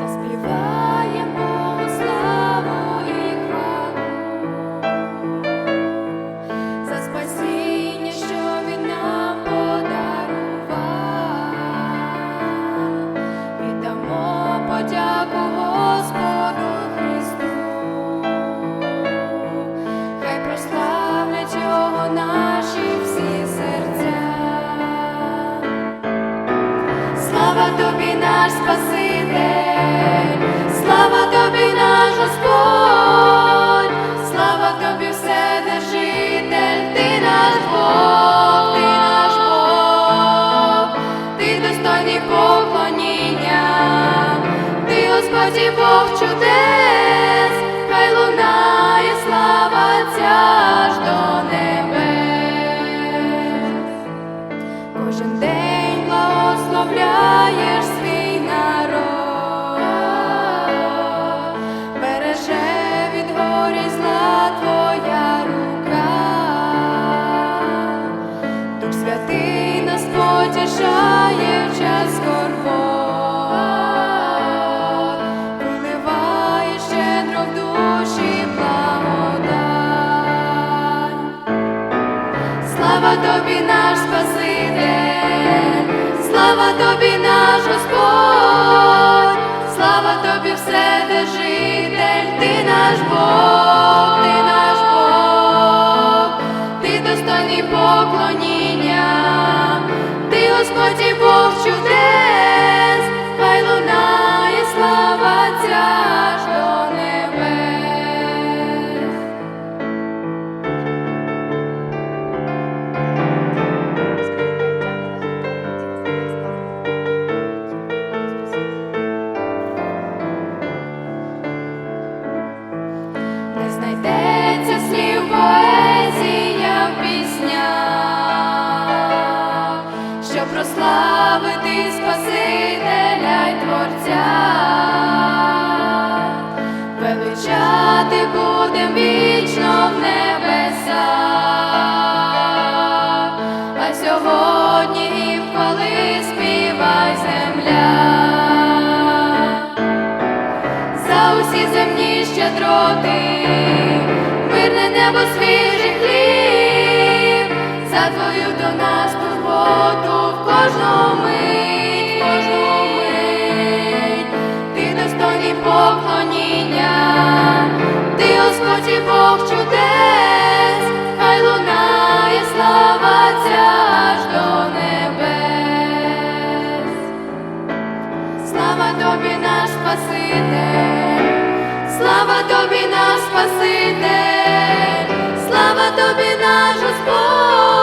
Jesus be right. Слава тобі, наш Спаситель, слава тобі, наш Господь, слава тобі, Вседержитель, ти наш Бог, ти наш Бог, ти достойний поклоніння, ти Господь і Бог чудес, хай лунає слава ця аж до небес. Кожен день свій народ, береже від горі зла твоя рука, Дух святий нас в час скорбот, виливає щедро в душі благодать. Слава тобі, наш Спаситель, слава тобі, наш Господь, слава тобі, все житель, ти наш Бог, ти наш Бог, ти достойний поклоніння, ти Господь і Бог щедроти, мирне небо свіжий хліб, за твою до нас турботу в кожну тобі, наш Спаситель, слава тобі, наш Господь,